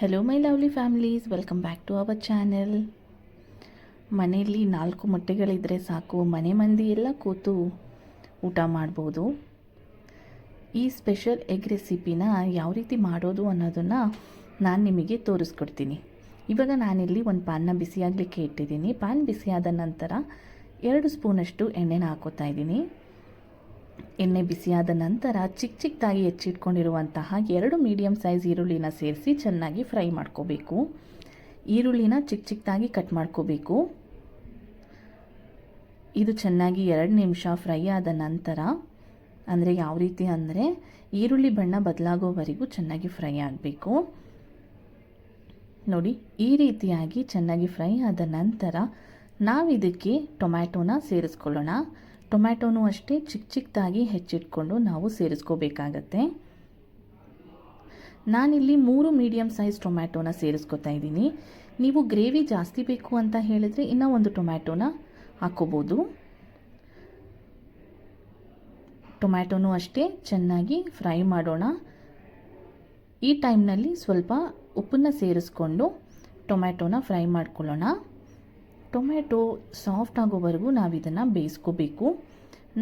Hello my lovely families welcome back to our channel ಮನೆಯಲ್ಲಿ ನಾಲ್ಕು ಮೊಟ್ಟೆಗಳಿದ್ದರೆ ಸಾಕು, ಮನೆ ಮಂದಿ ಎಲ್ಲ ಕೂತು ಊಟ ಮಾಡ್ಬೋದು. ಈ ಸ್ಪೆಷಲ್ ಎಗ್ ರೆಸಿಪಿನ ಯಾವ ರೀತಿ ಮಾಡೋದು ಅನ್ನೋದನ್ನು ನಾನು ನಿಮಗೆ ತೋರಿಸ್ಕೊಡ್ತೀನಿ. ಇವಾಗ ನಾನಿಲ್ಲಿ ಒಂದು ಪಾನ್ನ ಬಿಸಿಯಾಗಲಿಕ್ಕೆ ಇಟ್ಟಿದ್ದೀನಿ. ಪಾನ್ ಬಿಸಿಯಾದ ನಂತರ ಎರಡು ಸ್ಪೂನಷ್ಟು ಎಣ್ಣೆನ ಹಾಕೋತಾ ಇದ್ದೀನಿ. ಎಣ್ಣೆ ಬಿಸಿಯಾದ ನಂತರ ಚಿಕ್ಕ ಚಿಕ್ಕದಾಗಿ ಹೆಚ್ಚಿಟ್ಕೊಂಡಿರುವಂತಹ ಎರಡು ಮೀಡಿಯಮ್ ಸೈಜ್ ಈರುಳ್ಳಿನ ಸೇರಿಸಿ ಚೆನ್ನಾಗಿ ಫ್ರೈ ಮಾಡ್ಕೋಬೇಕು. ಈರುಳ್ಳಿನ ಚಿಕ್ಕ ಚಿಕ್ಕದಾಗಿ ಕಟ್ ಮಾಡ್ಕೋಬೇಕು. ಇದು ಚೆನ್ನಾಗಿ ಎರಡು ನಿಮಿಷ ಫ್ರೈ ಆದ ನಂತರ, ಅಂದರೆ ಯಾವ ರೀತಿ ಅಂದರೆ ಈರುಳ್ಳಿ ಬಣ್ಣ ಬದಲಾಗೋವರೆಗೂ ಚೆನ್ನಾಗಿ ಫ್ರೈ ಆಗಬೇಕು. ನೋಡಿ, ಈ ರೀತಿಯಾಗಿ ಚೆನ್ನಾಗಿ ಫ್ರೈ ಆದ ನಂತರ ನಾವಿದಕ್ಕೆ ಟೊಮ್ಯಾಟೋನ ಸೇರಿಸ್ಕೊಳ್ಳೋಣ. ಟೊಮ್ಯಾಟೋನು ಅಷ್ಟೇ ಚಿಕ್ಕ ಚಿಕ್ಕದಾಗಿ ಹೆಚ್ಚಿಟ್ಕೊಂಡು ನಾವು ಸೇರಿಸ್ಕೋಬೇಕಾಗತ್ತೆ. ನಾನಿಲ್ಲಿ ಮೂರು ಮೀಡಿಯಮ್ ಸೈಜ್ ಟೊಮ್ಯಾಟೊನ ಸೇರಿಸ್ಕೊತಾ ಇದ್ದೀನಿ. ನೀವು ಗ್ರೇವಿ ಜಾಸ್ತಿ ಬೇಕು ಅಂತ ಹೇಳಿದರೆ ಇನ್ನೂ ಒಂದು ಟೊಮ್ಯಾಟೊನ ಹಾಕೋಬೋದು. ಟೊಮ್ಯಾಟೋನೂ ಅಷ್ಟೇ ಚೆನ್ನಾಗಿ ಫ್ರೈ ಮಾಡೋಣ. ಈ ಟೈಮ್ನಲ್ಲಿ ಸ್ವಲ್ಪ ಉಪ್ಪನ್ನು ಸೇರಿಸ್ಕೊಂಡು ಟೊಮ್ಯಾಟೋನ ಫ್ರೈ ಮಾಡ್ಕೊಳ್ಳೋಣ. ಟೊಮ್ಯಾಟೊ ಸಾಫ್ಟ್ ಆಗೋವರೆಗೂ ನಾವು ಇದನ್ನು ಬೇಯಿಸ್ಕೋಬೇಕು.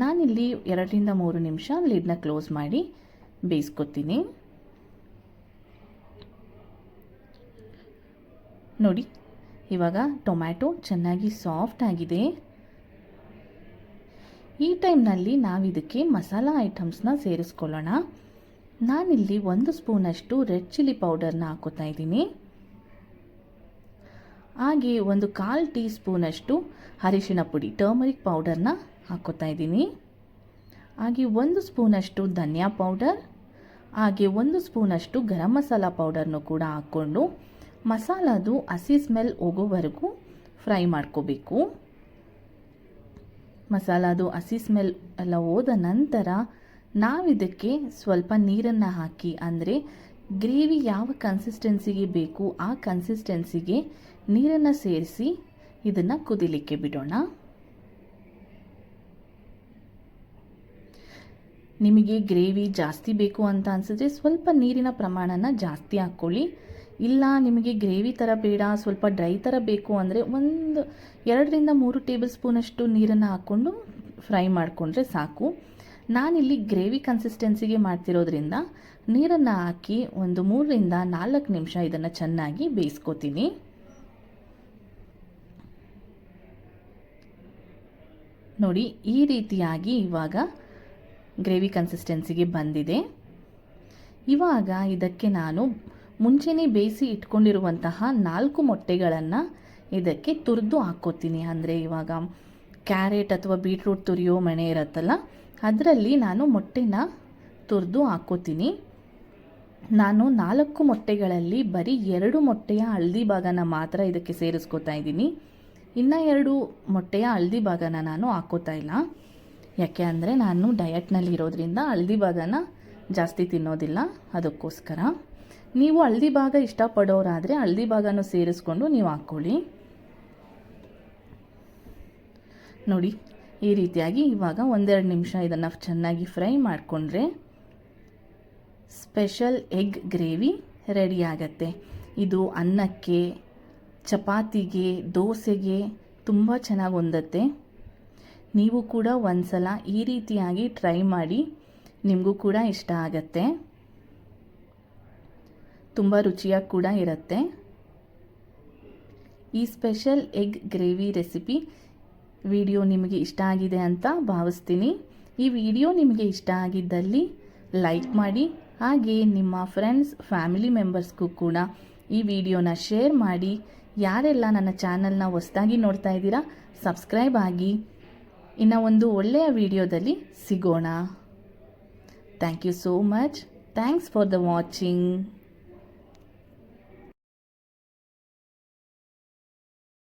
ನಾನಿಲ್ಲಿ ಎರಡರಿಂದ ಮೂರು ನಿಮಿಷ ಲಿಡ್ನ ಕ್ಲೋಸ್ ಮಾಡಿ ಬೇಯಿಸ್ಕೊತೀನಿ. ನೋಡಿ, ಇವಾಗ ಟೊಮ್ಯಾಟೊ ಚೆನ್ನಾಗಿ ಸಾಫ್ಟ್ ಆಗಿದೆ. ಈ ಟೈಮ್ನಲ್ಲಿ ನಾವಿದಕ್ಕೆ ಮಸಾಲ ಐಟಮ್ಸ್ನ ಸೇರಿಸ್ಕೊಳ್ಳೋಣ. ನಾನಿಲ್ಲಿ ಒಂದು ಸ್ಪೂನಷ್ಟು ರೆಡ್ ಚಿಲ್ಲಿ ಪೌಡರ್ನ ಹಾಕೋತಾ ಇದ್ದೀನಿ. ಹಾಗೆ ಒಂದು ಕಾಲು ಟೀ ಸ್ಪೂನಷ್ಟು ಅರಿಶಿಣ ಪುಡಿ ಟರ್ಮರಿಕ್ ಪೌಡರ್ನ ಹಾಕೋತಾ ಇದ್ದೀನಿ. ಹಾಗೆ ಒಂದು ಸ್ಪೂನಷ್ಟು ಧನಿಯಾ ಪೌಡರ್ ಹಾಗೆ ಒಂದು ಸ್ಪೂನಷ್ಟು ಗರಂ ಮಸಾಲ ಪೌಡರ್ನು ಕೂಡ ಹಾಕ್ಕೊಂಡು ಮಸಾಲದು ಹಸಿ ಸ್ಮೆಲ್ ಹೋಗೋವರೆಗೂ ಫ್ರೈ ಮಾಡ್ಕೋಬೇಕು. ಮಸಾಲದು ಹಸಿ ಸ್ಮೆಲ್ ಎಲ್ಲ ಹೋದ ನಂತರ ನಾವಿದಕ್ಕೆ ಸ್ವಲ್ಪ ನೀರನ್ನು ಹಾಕಿ, ಅಂದರೆ ಗ್ರೇವಿ ಯಾವ ಕನ್ಸಿಸ್ಟೆನ್ಸಿಗೆ ಬೇಕು ಆ ಕನ್ಸಿಸ್ಟೆನ್ಸಿಗೆ ನೀರನ್ನು ಸೇರಿಸಿ ಇದನ್ನು ಕುದಿಲಿಕ್ಕೆ ಬಿಡೋಣ. ನಿಮಗೆ ಗ್ರೇವಿ ಜಾಸ್ತಿ ಬೇಕು ಅಂತ ಅನಿಸಿದ್ರೆ ಸ್ವಲ್ಪ ನೀರಿನ ಪ್ರಮಾಣನ ಜಾಸ್ತಿ ಹಾಕ್ಕೊಳ್ಳಿ. ಇಲ್ಲ, ನಿಮಗೆ ಗ್ರೇವಿ ಥರ ಬೇಡ, ಸ್ವಲ್ಪ ಡ್ರೈ ಥರ ಬೇಕು ಅಂದರೆ ಒಂದು ಎರಡರಿಂದ ಮೂರು ಟೇಬಲ್ ಸ್ಪೂನಷ್ಟು ನೀರನ್ನು ಹಾಕ್ಕೊಂಡು ಫ್ರೈ ಮಾಡಿಕೊಂಡ್ರೆ ಸಾಕು. ನಾನಿಲ್ಲಿ ಗ್ರೇವಿ ಕನ್ಸಿಸ್ಟೆನ್ಸಿಗೆ ಮಾಡ್ತಿರೋದ್ರಿಂದ ನೀರನ್ನು ಹಾಕಿ ಒಂದು ಮೂರರಿಂದ ನಾಲ್ಕು ನಿಮಿಷ ಇದನ್ನು ಚೆನ್ನಾಗಿ ಬೇಯಿಸ್ಕೋತೀನಿ. ನೋಡಿ, ಈ ರೀತಿಯಾಗಿ ಇವಾಗ ಗ್ರೇವಿ ಕನ್ಸಿಸ್ಟೆನ್ಸಿಗೆ ಬಂದಿದೆ. ಇವಾಗ ಇದಕ್ಕೆ ನಾನು ಮುಂಚೆನೇ ಬೇಯಿಸಿ ಇಟ್ಕೊಂಡಿರುವಂತಹ ನಾಲ್ಕು ಮೊಟ್ಟೆಗಳನ್ನು ಇದಕ್ಕೆ ತುರಿದು ಹಾಕ್ಕೋತೀನಿ. ಅಂದರೆ ಇವಾಗ ಕ್ಯಾರೆಟ್ ಅಥವಾ ಬೀಟ್ರೂಟ್ ತುರಿಯೋ ಮಣೆ ಇರುತ್ತಲ್ಲ, ಅದರಲ್ಲಿ ನಾನು ಮೊಟ್ಟೆನ ತುರಿದು ಹಾಕ್ಕೋತೀನಿ ನಾನು ನಾಲ್ಕು ಮೊಟ್ಟೆಗಳಲ್ಲಿ ಬರೀ ಎರಡು ಮೊಟ್ಟೆಯ ಹಳದಿ ಭಾಗನ ಮಾತ್ರ ಇದಕ್ಕೆ ಸೇರಿಸ್ಕೋತಾ ಇದ್ದೀನಿ. ಇನ್ನು ಎರಡು ಮೊಟ್ಟೆಯ ಹಳದಿ ಭಾಗನ ನಾನು ಹಾಕೋತಾ ಇಲ್ಲ. ಯಾಕೆ ಅಂದರೆ ನಾನು ಡಯಟ್ನಲ್ಲಿ ಇರೋದ್ರಿಂದ ಹಳದಿ ಭಾಗನ ಜಾಸ್ತಿ ತಿನ್ನೋದಿಲ್ಲ, ಅದಕ್ಕೋಸ್ಕರ. ನೀವು ಹಳದಿ ಭಾಗ ಇಷ್ಟಪಡೋರಾದರೆ ಹಳದಿ ಭಾಗನೂ ಸೇರಿಸ್ಕೊಂಡು ನೀವು ಹಾಕ್ಕೊಳ್ಳಿ. ನೋಡಿ, ಈ ರೀತಿಯಾಗಿ ಇವಾಗ ಒಂದೆರಡು ನಿಮಿಷ ಇದನ್ನು ಚೆನ್ನಾಗಿ ಫ್ರೈ ಮಾಡಿಕೊಂಡ್ರೆ ಸ್ಪೆಷಲ್ ಎಗ್ ಗ್ರೇವಿ ರೆಡಿ ಆಗತ್ತೆ. ಇದು ಅನ್ನಕ್ಕೆ, ಚಪಾತಿಗೆ, ದೋಸೆಗೆ ತುಂಬ ಚೆನ್ನಾಗಿ ಹೊಂದತ್ತೆ ನೀವು ಕೂಡ ಒಂದ್ಸಲ ಈ ರೀತಿಯಾಗಿ ಟ್ರೈ ಮಾಡಿ ನಿಮಗೂ ಕೂಡ ಇಷ್ಟ ಆಗತ್ತೆ. ತುಂಬ ರುಚಿಯಾಗಿ ಕೂಡ ಇರುತ್ತೆ. ಈ special egg gravy recipe video ನಿಮಗೆ ಇಷ್ಟ ಆಗಿದೆ ಅಂತ ಭಾವಿಸ್ತೀನಿ. ಈ ವಿಡಿಯೋ ನಿಮಗೆ ಇಷ್ಟ ಆಗಿದ್ದಲ್ಲಿ ಲೈಕ್ ಮಾಡಿ, ಹಾಗೆ ನಿಮ್ಮ ಫ್ರೆಂಡ್ಸ್, ಫ್ಯಾಮಿಲಿ ಮೆಂಬರ್ಸ್ಗೂ ಕೂಡ ಈ ವಿಡಿಯೋನ ಶೇರ್ ಮಾಡಿ. ಯಾರೆಲ್ಲ ನನ್ನ ಚಾನಲ್ನ ಹೊಸದಾಗಿ ನೋಡ್ತಾ ಇದ್ದೀರಾ, ಸಬ್ಸ್ಕ್ರೈಬ್ ಆಗಿ. ಇನ್ನು ಒಂದು ಒಳ್ಳೆಯ ವಿಡಿಯೋದಲ್ಲಿ ಸಿಗೋಣ. Thank you so much. Thanks for the watching.